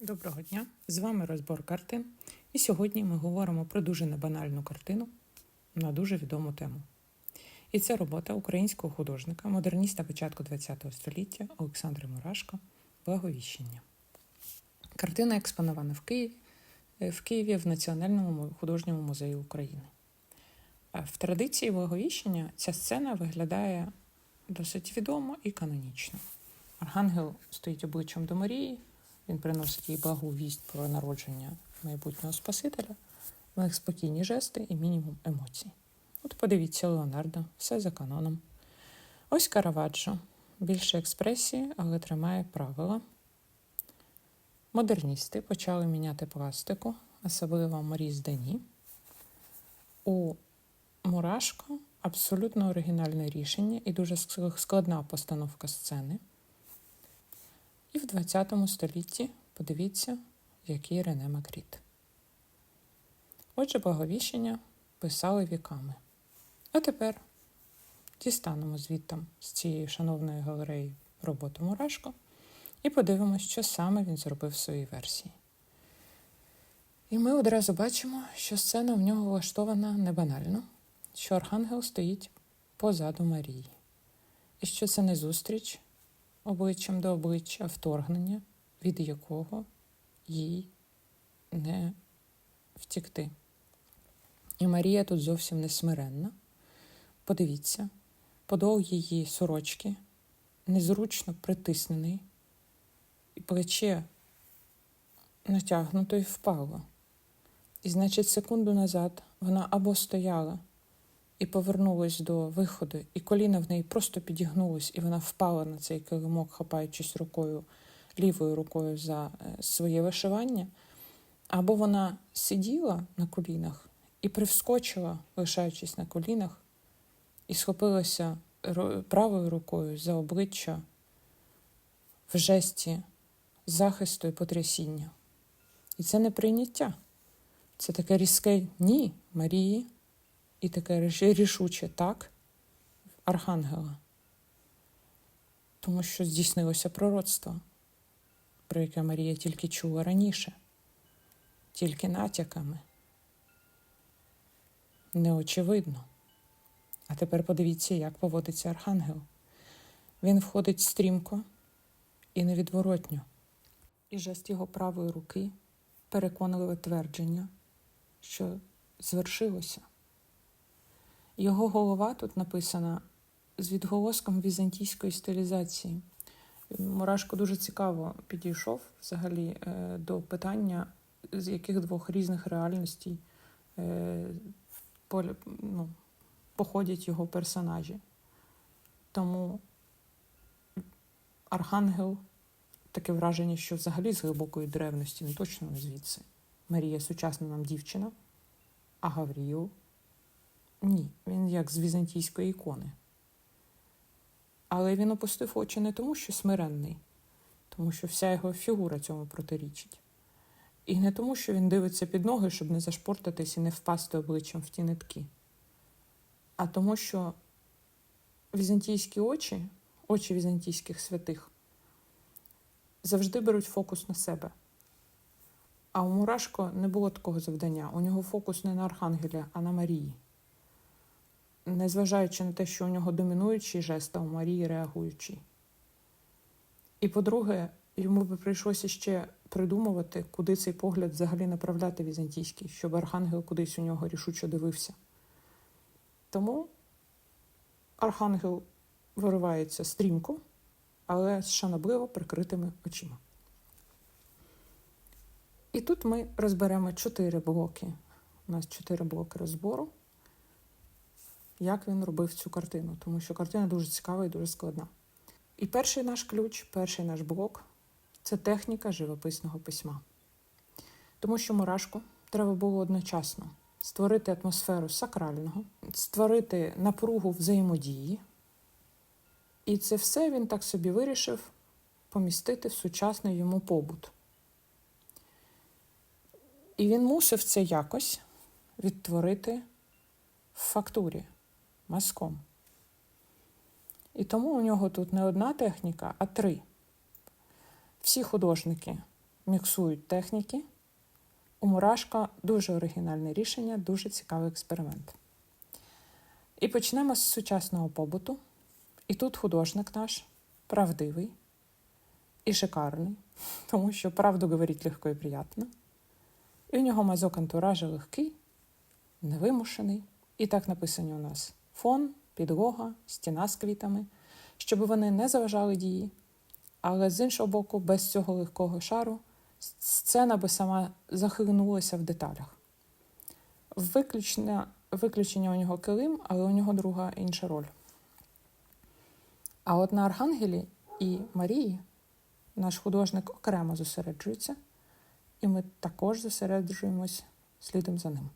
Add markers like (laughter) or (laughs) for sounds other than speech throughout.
Доброго дня! З вами розбор картин. І сьогодні ми говоримо про дуже небанальну картину на дуже відому тему. І це робота українського художника, модерніста початку ХХ століття Олександра Мурашко Благовіщення. Картина експонована в Києві, е, в Києві в Національному художньому музеї України. В традиції Благовіщення ця сцена виглядає досить відомо і канонічно. Архангел стоїть обличчям до Марії, він приносить їй благу вість про народження майбутнього Спасителя, в них спокійні жести і мінімум емоцій. От подивіться Леонардо, все за каноном. Ось Караваджо. Більше експресії, але тримає правила. Модерністи почали міняти пластику, особливо Моріс Дені. У Мурашко абсолютно оригінальне рішення і дуже складна постановка сцени. І в 20 столітті подивіться, який Рене Макріт. Отже, благовіщення писали віками. А тепер дістанемо звідтам з цієї шановної галереї роботу Мурашко і подивимося, що саме він зробив в своїй версії. І ми одразу бачимо, що сцена в нього влаштована не банально, що архангел стоїть позаду Марії, і що це не зустріч обличчям до обличчя, вторгнення, від якого їй не втікти. І Марія тут зовсім не смиренна. Подивіться, подол її сорочки незручно притиснений, і плече натягнуто і впало. І, значить, секунду назад вона або стояла і повернулась до виходу, і коліна в неї просто підігнулось, і вона впала на цей килимок, хапаючись рукою, лівою рукою за е, своє вишивання, або вона сиділа на колінах і привскочила, лишаючись на колінах, і схопилася правою рукою за обличчя в жесті захисту і потрясіння. І це не прийняття. Це таке різке ні Марії і таке рішуче так Архангела. Тому що здійснилося пророцтво, про яке Марія тільки чула раніше, тільки натяками. Неочевидно. А тепер подивіться, як поводиться Архангел. Він входить стрімко і невідворотньо, і жест його правої руки переконливе твердження, що звершилося. Його голова тут написана з відголоском візантійської стилізації. Мурашко дуже цікаво підійшов взагалі е, до питання, з яких двох різних реальностей е, ну, походять його персонажі. Тому Архангел таке враження, що взагалі з глибокої древності, не точно звідси. Марія сучасна нам дівчина, а Гавріл ні, він як з візантійської ікони. Але він опустив очі не тому, що смиренний, тому що вся його фігура цьому протирічить. І не тому, що він дивиться під ноги, щоб не зашпортатись і не впасти обличчям в ті нитки, а тому, що візантійські очі, очі візантійських святих, завжди беруть фокус на себе. А у Мурашко не було такого завдання. У нього фокус не на Архангелі, а на Марії незважаючи на те, що у нього домінуючий жест, а у Марії реагуючий. І по-друге, йому би прийшлося ще придумувати, куди цей погляд взагалі направляти візантійський, щоб архангел кудись у нього рішуче дивився. Тому архангел виривається стрімко, але з шанобливо прикритими очима. І тут ми розберемо чотири блоки. У нас чотири блоки розбору як він робив цю картину, тому що картина дуже цікава і дуже складна. І перший наш ключ, перший наш блок це техніка живописного письма. Тому що мурашку треба було одночасно створити атмосферу сакрального, створити напругу взаємодії. І це все він так собі вирішив помістити в сучасний йому побут. І він мусив це якось відтворити в фактурі мазком. І тому у нього тут не одна техніка, а три. Всі художники міксують техніки. У Мурашка дуже оригінальне рішення, дуже цікавий експеримент. І почнемо з сучасного побуту. І тут художник наш правдивий і шикарний, (laughs) тому що правду говорить легко і приємно. І у нього мазок антуража легкий, невимушений. І так написані у нас фон, підлога, стіна з квітами, щоб вони не заважали дії. Але з іншого боку, без цього легкого шару сцена би сама захлинулася в деталях. Виключення, виключення у нього килим, але у нього друга інша роль. А от на Архангелі і Марії наш художник окремо зосереджується, і ми також зосереджуємось слідом за ним.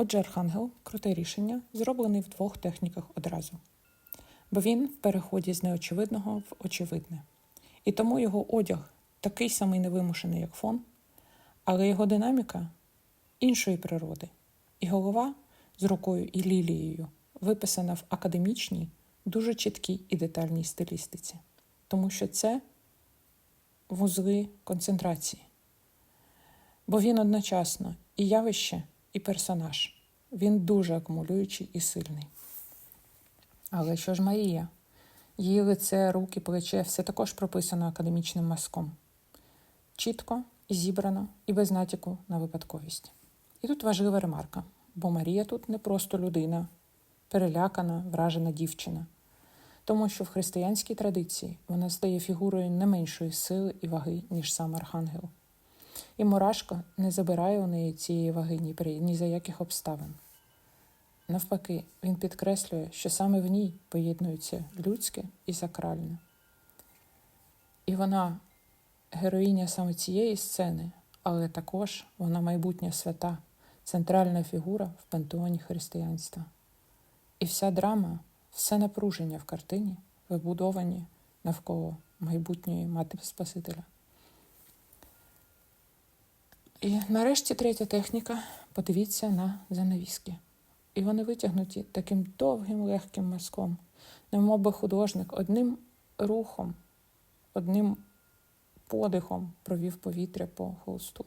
Отже, Архангел круте рішення, зроблений в двох техніках одразу, бо він в переході з неочевидного в очевидне. І тому його одяг такий самий невимушений, як фон, але його динаміка іншої природи, і голова з рукою і лілією виписана в академічній, дуже чіткій і детальній стилістиці, тому що це вузли концентрації. Бо він одночасно і явище, і персонаж. Він дуже акумулюючий і сильний. Але що ж Марія? Її лице, руки, плече все також прописано академічним мазком. Чітко, зібрано і без натяку на випадковість. І тут важлива ремарка, бо Марія тут не просто людина, перелякана, вражена дівчина, тому що в християнській традиції вона стає фігурою не меншої сили і ваги, ніж сам архангел. І Мурашко не забирає у неї цієї ваги ні, при, ні за яких обставин. Навпаки, він підкреслює, що саме в ній поєднується людське і сакральне. І вона героїня саме цієї сцени, але також вона майбутня свята, центральна фігура в пантеоні християнства. І вся драма, все напруження в картині вибудовані навколо майбутньої мати Спасителя. І нарешті третя техніка подивіться на занавіски. І вони витягнуті таким довгим легким мазком, немов би художник одним рухом, одним подихом провів повітря по холсту.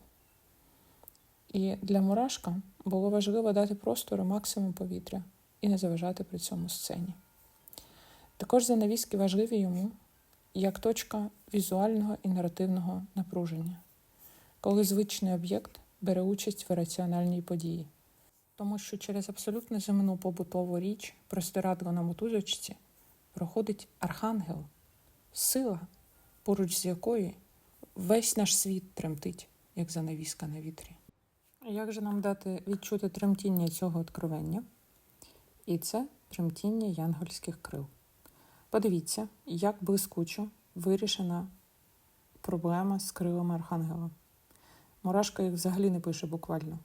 І для Мурашка було важливо дати простору максимум повітря і не заважати при цьому сцені. Також занавіски важливі йому як точка візуального і наративного напруження, коли звичний об'єкт бере участь в раціональній події. Тому що через абсолютно земну побутову річ, простирадло на мотузочці, проходить архангел, сила, поруч з якої весь наш світ тремтить, як занавіска на вітрі. Як же нам дати відчути тремтіння цього откровення? І це тремтіння янгольських крил. Подивіться, як блискучо вирішена проблема з крилами архангела. Мурашка їх взагалі не пише буквально.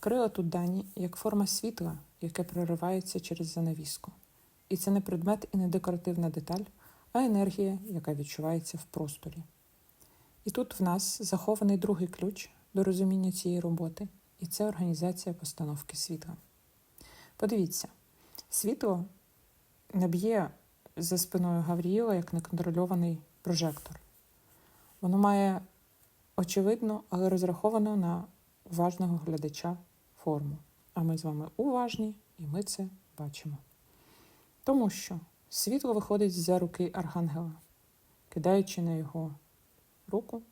Крила тут дані як форма світла, яке проривається через занавіску. І це не предмет і не декоративна деталь, а енергія, яка відчувається в просторі. І тут в нас захований другий ключ до розуміння цієї роботи, і це організація постановки світла. Подивіться, світло не б'є за спиною Гавріїла як неконтрольований прожектор. Воно має очевидно, але розраховано на уважного глядача форму. А ми з вами уважні, і ми це бачимо. Тому що світло виходить з-за руки архангела, кидаючи на його руку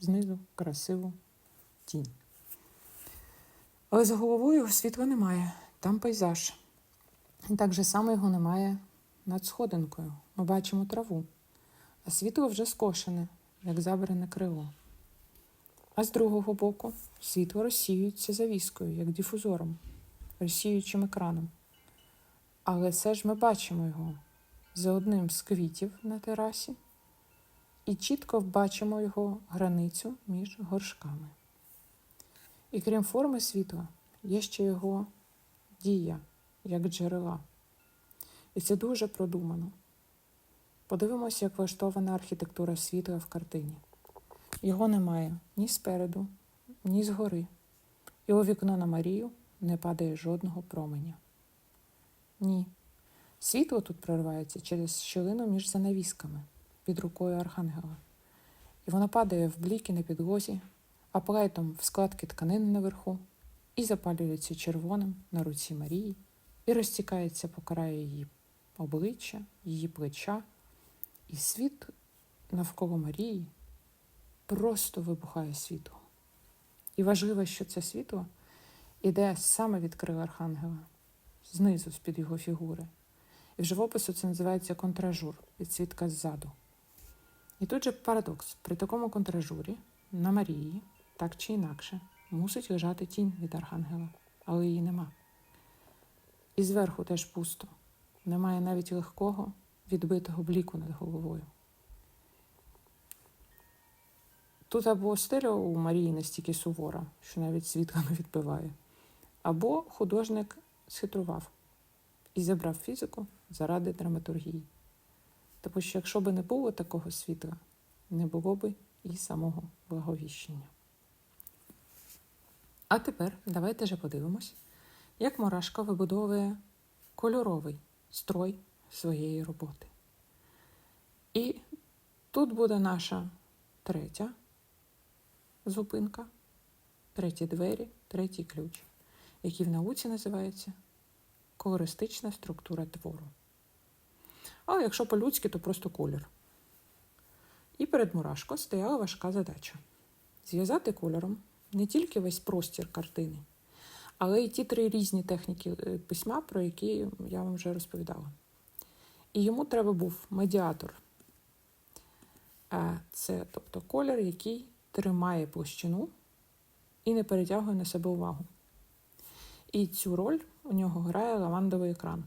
знизу красиву тінь. Але за головою світла немає, там пейзаж. І так же само його немає над сходинкою. Ми бачимо траву, а світло вже скошене, як забране крило. А з другого боку світло розсіюється завіскою, як дифузором, розсіюючим екраном. Але все ж ми бачимо його за одним з квітів на терасі і чітко бачимо його границю між горшками. І крім форми світла, є ще його дія, як джерела. І це дуже продумано. Подивимося, як влаштована архітектура світла в картині. Його немає ні спереду, ні згори, і у вікно на Марію не падає жодного променя. Ні. Світло тут проривається через щілину між занавісками під рукою Архангела. і воно падає в бліки на підлозі, а плетом в складки тканини наверху, і запалюється червоним на руці Марії, і розтікається по краю її обличчя, її плеча, і світ навколо Марії просто вибухає світло. І важливо, що це світло іде саме від крила Архангела, знизу, з-під його фігури. І в живопису це називається контражур, підсвітка ззаду. І тут же парадокс: при такому контражурі на Марії, так чи інакше, мусить лежати тінь від Архангела, але її нема. І зверху теж пусто. Немає навіть легкого відбитого бліку над головою. Тут або стеля у Марії настільки сувора, що навіть світла не відбиває, або художник схитрував і забрав фізику заради драматургії. Тому що якщо б не було такого світла, не було б і самого благовіщення. А тепер давайте же подивимось, як Мурашко вибудовує кольоровий строй своєї роботи. І тут буде наша третя зупинка, треті двері, третій ключ, який в науці називається колористична структура твору. Але якщо по-людськи, то просто колір. І перед Мурашко стояла важка задача зв'язати кольором не тільки весь простір картини, але й ті три різні техніки е, письма, про які я вам вже розповідала. І йому треба був медіатор. Е, Це тобто колір, який тримає площину і не перетягує на себе увагу. І цю роль у нього грає лавандовий екран.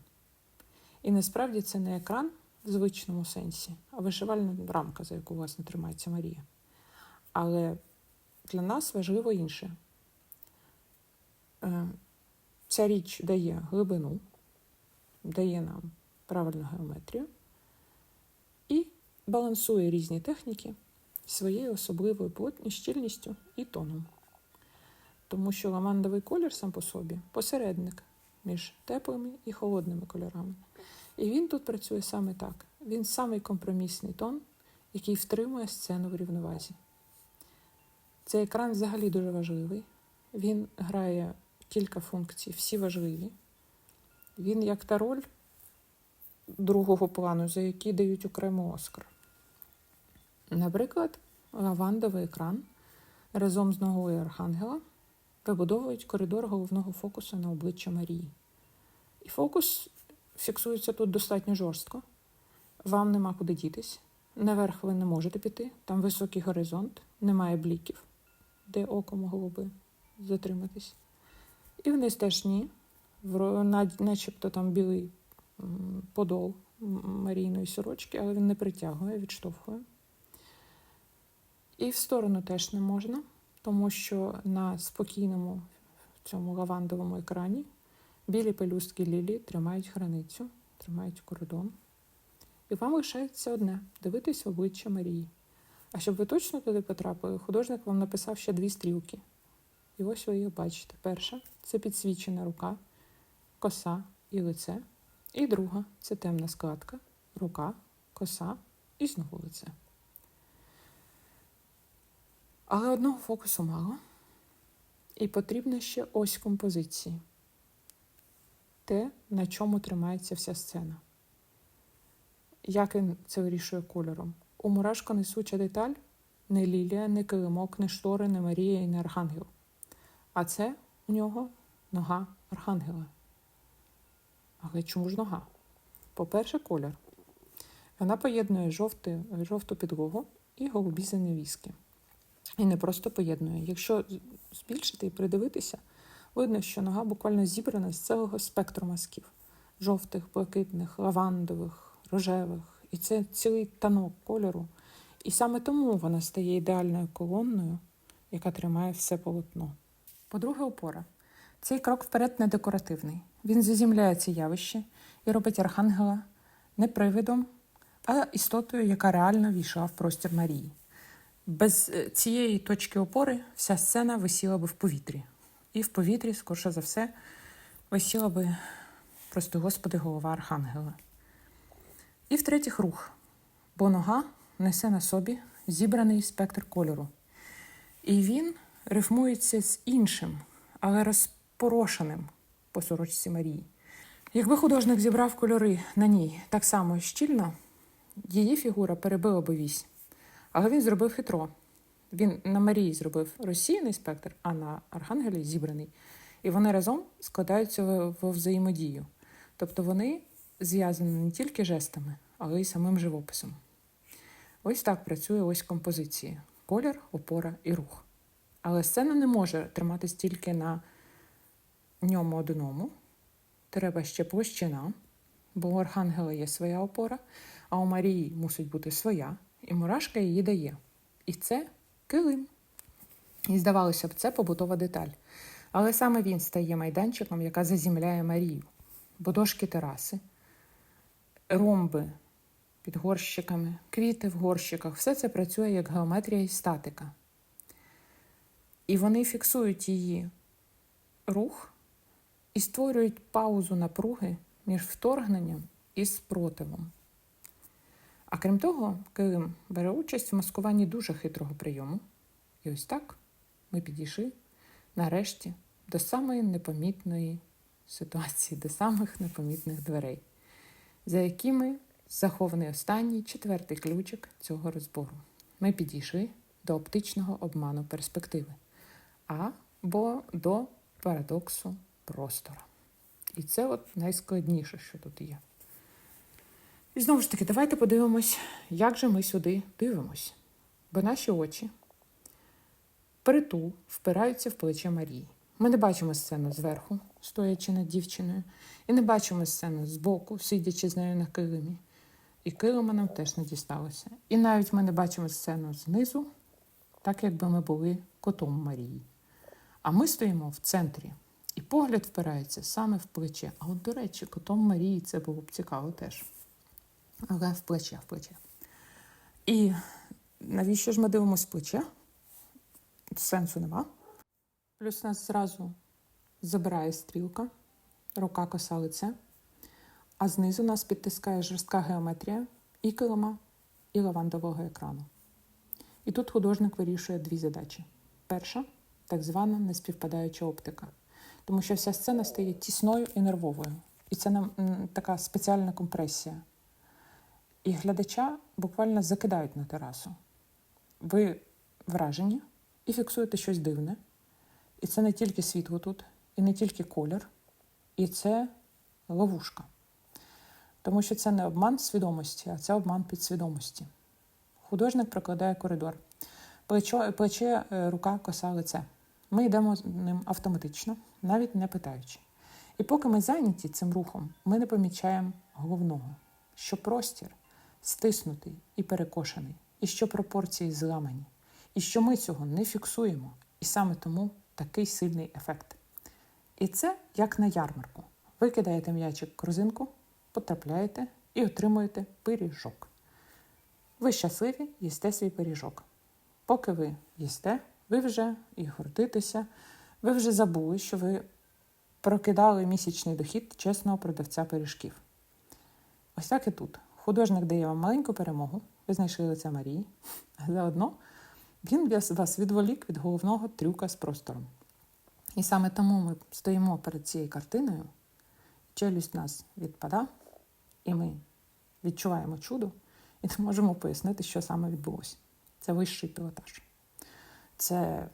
І насправді це не екран в звичному сенсі, а вишивальна рамка, за яку власне тримається Марія. Але для нас важливо інше. Е, Ця річ дає глибину, дає нам правильну геометрію і балансує різні техніки своєю особливою щільністю і тоном. Тому що ламандовий колір сам по собі посередник між теплими і холодними кольорами. І він тут працює саме так. Він самий компромісний тон, який втримує сцену в рівновазі. Цей екран взагалі дуже важливий. Він грає кілька функцій, всі важливі. Він як та роль другого плану, за які дають окремо Оскар. Наприклад, лавандовий екран разом з ногою Архангела вибудовують коридор головного фокусу на обличчя Марії. І фокус фіксується тут достатньо жорстко. Вам нема куди дітись. Наверх ви не можете піти, там високий горизонт, немає бліків, де око могло би затриматись. І вниз теж ні. Начебто там білий подол Марійної сорочки, але він не притягує, відштовхує. І в сторону теж не можна, тому що на спокійному цьому лавандовому екрані білі пелюстки лілії тримають границю, тримають кордон. І вам лишається одне дивитись в обличчя Марії. А щоб ви точно туди потрапили, художник вам написав ще дві стрілки. І ось ви їх бачите. Перша це підсвічена рука, коса і лице. І друга це темна складка, рука, коса і знову лице. Але одного фокусу мало. І потрібна ще ось композиції. Те, на чому тримається вся сцена. Як він це вирішує кольором? У мурашко несуча деталь не лілія, не килимок, не штори, не Марія і не архангел. А це у нього нога архангела. Але чому ж нога? По-перше, колір. Вона поєднує жовти, жовту підлогу і голубі занавіски. І не просто поєднує. Якщо збільшити і придивитися, видно, що нога буквально зібрана з цілого спектру мазків: жовтих, блакитних, лавандових, рожевих. І це цілий танок кольору. І саме тому вона стає ідеальною колонною, яка тримає все полотно. По-друге, опора. Цей крок вперед не декоративний. Він заземляє ці явище і робить архангела не привидом, а істотою, яка реально війшла в простір Марії. Без е, цієї точки опори вся сцена висіла би в повітрі. І в повітрі, скорше за все, висіла би, прости Господи, голова архангела. І в-третіх, рух, бо нога несе на собі зібраний спектр кольору. І він рифмується з іншим, але розпорошеним по сорочці Марії. Якби художник зібрав кольори на ній так само щільно, її фігура перебила би вісь. Але він зробив хитро. Він на Марії зробив розсіяний спектр, а на Архангелі зібраний. І вони разом складаються в- взаємодію. Тобто вони зв'язані не тільки жестами, але й самим живописом. Ось так працює ось композиція: колір, опора і рух. Але сцена не може триматись тільки на ньому одному. Треба ще площина, бо у Архангела є своя опора, а у Марії мусить бути своя, і мурашка її дає. І це килим. І здавалося б, це побутова деталь. Але саме він стає майданчиком, яка заземляє Марію. Бо дошки тераси, ромби під горщиками, квіти в горщиках все це працює як геометрія і статика. І вони фіксують її рух і створюють паузу напруги між вторгненням і спротивом. А крім того, Килим бере участь в маскуванні дуже хитрого прийому. І ось так ми підійшли нарешті до самої непомітної ситуації, до самих непомітних дверей, за якими захований останній четвертий ключик цього розбору. Ми підійшли до оптичного обману перспективи або до парадоксу простора. І це от найскладніше, що тут є. І знову ж таки, давайте подивимось, як же ми сюди дивимось. Бо наші очі притул впираються в плече Марії. Ми не бачимо сцену зверху, стоячи над дівчиною, і не бачимо сцену збоку, сидячи з нею на килимі. І килима нам теж не дісталося. І навіть ми не бачимо сцену знизу, так якби ми були котом Марії. А ми стоїмо в центрі, і погляд впирається саме в плече. А от, до речі, котом Марії це було б цікаво теж. Але в плече, в плече. І навіщо ж ми дивимося в плече? Сенсу нема. Плюс нас зразу забирає стрілка, рука коса лице, а знизу нас підтискає жорстка геометрія і килима, і лавандового екрану. І тут художник вирішує дві задачі. Перша так звана неспівпадаюча оптика, тому що вся сцена стає тісною і нервовою. І це нам така спеціальна компресія. І глядача буквально закидають на терасу. Ви вражені і фіксуєте щось дивне. І це не тільки світло тут, і не тільки колір, і це ловушка. Тому що це не обман свідомості, а це обман підсвідомості. Художник прокладає коридор. Плечо, плече, е, рука, коса, лице. Ми йдемо з ним автоматично, навіть не питаючи. І поки ми зайняті цим рухом, ми не помічаємо головного, що простір стиснутий і перекошений, і що пропорції зламані, і що ми цього не фіксуємо, і саме тому такий сильний ефект. І це як на ярмарку. Ви кидаєте м'ячик корзинку, потрапляєте і отримуєте пиріжок. Ви щасливі, їсте свій пиріжок. Поки ви їсте, ви вже і гордитеся, ви вже забули, що ви прокидали місячний дохід чесного продавця пиріжків. Ось так і тут. Художник дає вам маленьку перемогу, ви знайшли лице Марії, а (laughs) заодно він вас- відволік від головного трюка з простором. І саме тому ми стоїмо перед цією картиною, челюсть нас відпада, і ми відчуваємо чудо і не можемо пояснити, що саме відбулося. Це вищий пілотаж. Це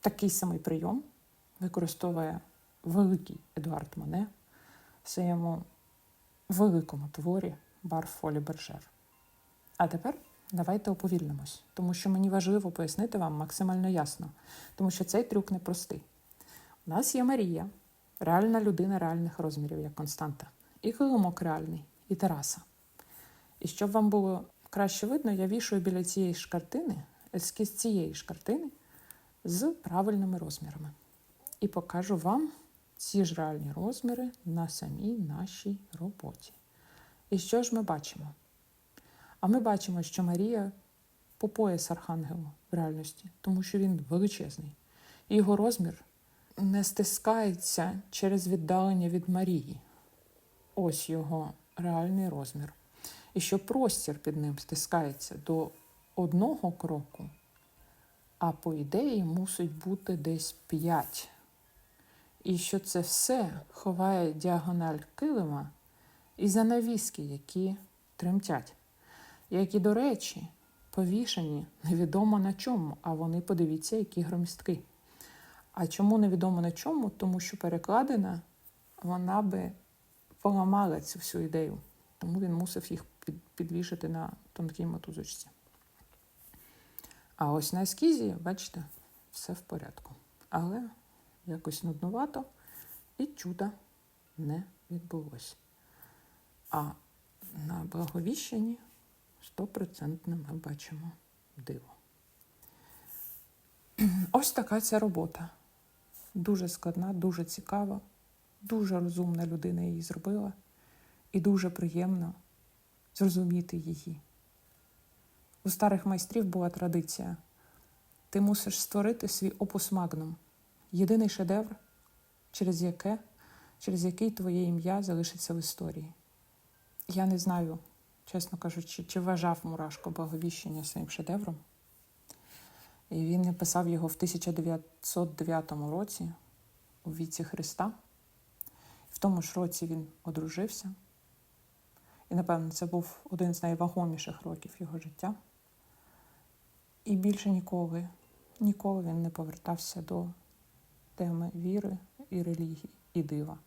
такий самий прийом використовує великий Едуард Моне в своєму великому творі Бар Фолі Бержер. А тепер давайте уповільнимось, тому що мені важливо пояснити вам максимально ясно, тому що цей трюк непростий. У нас є Марія, реальна людина реальних розмірів, як Константа, і Килимок реальний, і Тараса. І щоб вам було краще видно, я вішую біля цієї ж картини, ескіз цієї ж картини з правильними розмірами. І покажу вам ці ж реальні розміри на самій нашій роботі. І що ж ми бачимо? А ми бачимо, що Марія по пояс Архангелу в реальності, тому що він величезний. Його розмір не стискається через віддалення від Марії. Ось його реальний розмір. І що простір під ним стискається до одного кроку, а по ідеї мусить бути десь п'ять. І що це все ховає діагональ килима і занавіски, які тремтять, які, до речі, повішені невідомо на чому, а вони подивіться, які громістки. А чому невідомо на чому? Тому що перекладена вона би поламала цю всю ідею. Тому він мусив їх під- підвішати на тонкій мотузочці. А ось на ескізі, бачите, все в порядку. Але якось нуднувато і чуда не відбулося. А на благовіщенні стопроцентно ми бачимо диво. (clears throat) Ось така ця робота. Дуже складна, дуже цікава, дуже розумна людина її зробила, і дуже приємно зрозуміти її. У старих майстрів була традиція. Ти мусиш створити свій опус магнум, єдиний шедевр, через, яке, через який твоє ім'я залишиться в історії. Я не знаю, чесно кажучи, чи вважав Мурашко благовіщення своїм шедевром. І він написав його в 1909 році у віці Христа. В тому ж році він одружився. І, напевно, це був один з найвагоміших років його життя. І більше ніколи, ніколи він не повертався до теми віри і релігії і дива.